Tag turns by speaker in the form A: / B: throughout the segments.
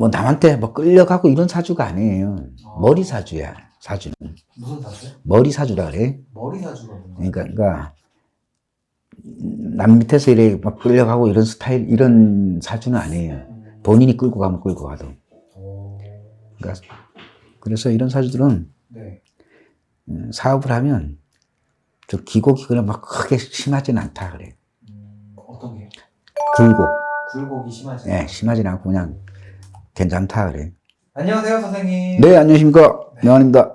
A: 뭐 남한테 뭐 끌려가고 이런 사주가 아니에요.
B: 어.
A: 머리 사주야, 사주는.
B: 무슨 사주요?
A: 머리 사주라 그래.
B: 머리 사주가 뭐예요?
A: 그러니까, 그러니까 남 밑에서 이래 막 끌려가고 이런 스타일, 이런 사주는 아니에요.
B: 음.
A: 본인이 끌고 가면 끌고 가도.
B: 오.
A: 그러니까 그래서 이런 사주들은
B: 네.
A: 음, 사업을 하면 저 기고기근이 막 크게 심하진 않다 그래.
B: 음, 어떤 게?
A: 굴곡,
B: 굴곡이 심하지?
A: 예, 심하진 않고 그냥 괜찮다 그래.
B: 안녕하세요, 선생님.
A: 네, 안녕하십니까. 명환입니다.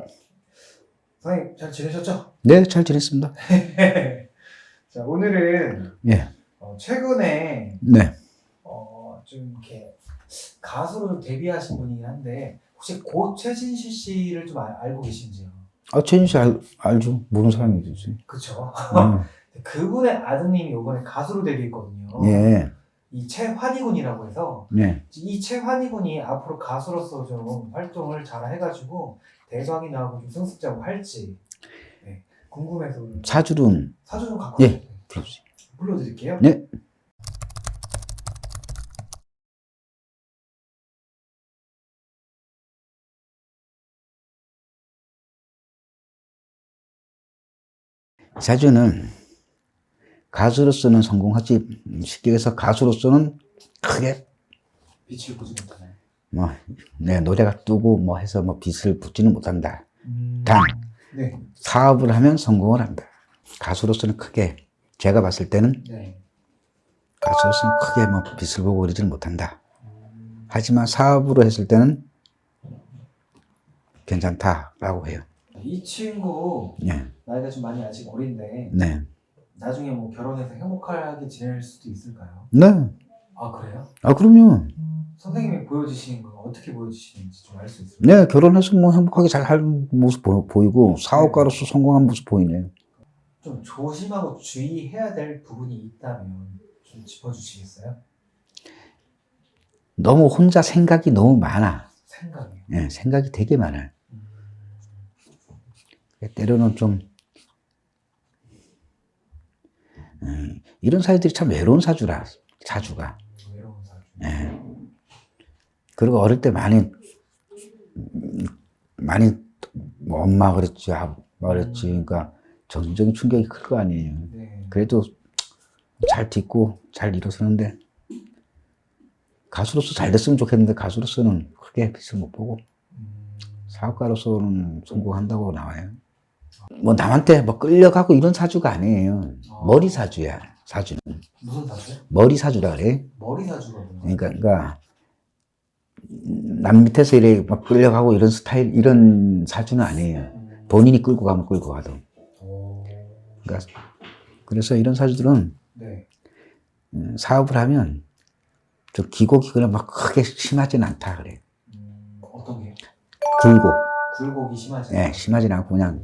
B: 선생님, 잘 지내셨죠?
A: 네, 잘 지냈습니다.
B: 자, 오늘은
A: 예,
B: 어, 최근에
A: 네.
B: 어, 좀 이렇게 가수로 데뷔하신 분이긴 한데 혹시 고 최진실 씨를 좀 알, 알고 계신지요?
A: 아, 최진 씨 알, 알죠. 모르는 사람이 있지.
B: 그쵸?
A: 음,
B: 그분의 아드님이 이번에 가수로 데뷔했거든요.
A: 예,
B: 이 최환희군이라고 해서
A: 네.
B: 이 최환희군이 앞으로 가수로서 좀 활동을 잘 해가지고 대박이 나고 좀 승승장구 할지 네, 궁금해서 오늘
A: 사주는,
B: 사주 좀 갖고
A: 예. 그렇지.
B: 불러드릴게요.
A: 네. 사주는 가수로서는 성공하지 쉽게 해서 가수로서는 크게
B: 빛을 보지?
A: 뭐 네, 노래가 뜨고 뭐 해서 뭐 빛을 붙지는 못한다.
B: 음,
A: 단.
B: 네.
A: 사업을 하면 성공을 한다. 가수로서는 크게 제가 봤을 때는
B: 네.
A: 가수로서는 크게 뭐 빛을 보고 그러지는 못한다.
B: 음,
A: 하지만 사업으로 했을 때는 괜찮다라고 해요.
B: 이 친구
A: 예,
B: 나이가 좀 많이 아직 어린데
A: 네,
B: 나중에 뭐 결혼해서 행복하게 지낼 수도 있을까요?
A: 네.
B: 아 그래요?
A: 아 그럼요.
B: 선생님이 보여주시는 건 어떻게 보여주시는지 좀 알 수 있을까요?
A: 네, 결혼해서 뭐 행복하게 잘할 모습 보, 보이고 사업가로서 성공한 모습 보이네요.
B: 좀 조심하고 주의해야 될 부분이 있다면 좀 짚어주시겠어요?
A: 너무 혼자 생각이 너무 많아.
B: 생각이요.
A: 예, 생각이 되게 많아요.
B: 음,
A: 때로는 좀 이런 사주들이 참 외로운 사주라 사주가.
B: 외로운 사주.
A: 예. 그리고 어릴 때 많이 음, 많이 뭐 엄마 그랬지 아빠 그랬지 그러니까 정신적인 충격이 클 거 아니에요.
B: 네.
A: 그래도 잘 딛고 잘 일어서는데 가수로서 잘 됐으면 좋겠는데 가수로서는 크게 빛을 못 보고
B: 음,
A: 사업가로서는 성공한다고 나와요. 뭐 남한테 뭐 끌려가고 이런 사주가 아니에요.
B: 어.
A: 머리 사주야 사주는
B: 무슨 사주요?
A: 머리 사주라 그래.
B: 머리 사주가 뭐예요?
A: 그러니까, 그러니까 남 밑에서 이래 막 끌려가고 이런 스타일 이런 사주는 아니에요.
B: 음,
A: 본인이 끌고 가면 끌고 가도.
B: 오,
A: 그러니까 그래서 이런 사주들은
B: 네.
A: 음, 사업을 하면 저 기고기근이 막 크게 심하진 않다 그래.
B: 음, 어떤 게?
A: 굴곡,
B: 굴곡이 심하지?
A: 예, 심하진 않고 그냥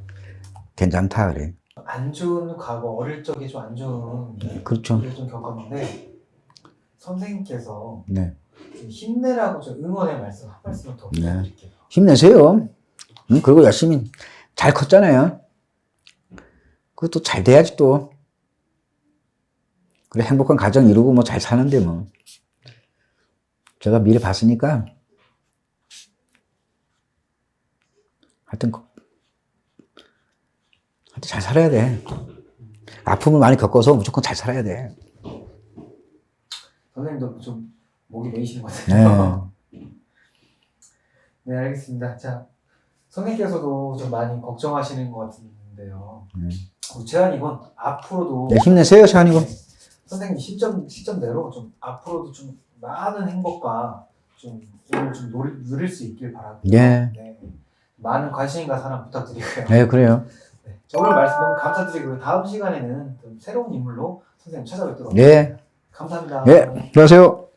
A: 괜찮다 그래.
B: 안 좋은 과거 어릴 적에 좀 안 좋은
A: 그렇죠.
B: 일을 좀 겪었는데 선생님께서
A: 네,
B: 좀 힘내라고 좀 응원의 말씀 한 말씀 더
A: 네.
B: 부탁드릴게요.
A: 힘내세요. 음, 그리고 열심히 잘 컸잖아요. 그것도 잘 돼야지 또. 그래 행복한 가정 이루고 뭐 잘 사는데 뭐. 제가 미래 봤으니까 하여튼 그- 하여튼 잘 살아야 돼. 아픔을 많이 겪어서 무조건 잘 살아야 돼.
B: 선생님도 좀 목이 메이시는 것 같아요.
A: 네.
B: 네, 알겠습니다. 자, 선생님께서도 좀 많이 걱정하시는 것 같은데요.
A: 네.
B: 우리 재환이건 앞으로도
A: 네, 힘내세요, 샤니고.
B: 네, 선생님 시점 시점대로 좀 앞으로도 좀 많은 행복과 좀 오늘 좀 누릴, 누릴 수 있길 바라고요.
A: 예.
B: 네. 많은 관심과 사랑 부탁드리고요.
A: 네, 그래요.
B: 네. 자, 오늘 말씀 너무 감사드리고요. 다음 시간에는 좀 새로운 인물로 선생님 찾아뵙도록
A: 네.
B: 하겠습니다. 감사합니다.
A: 네, 들어가세요.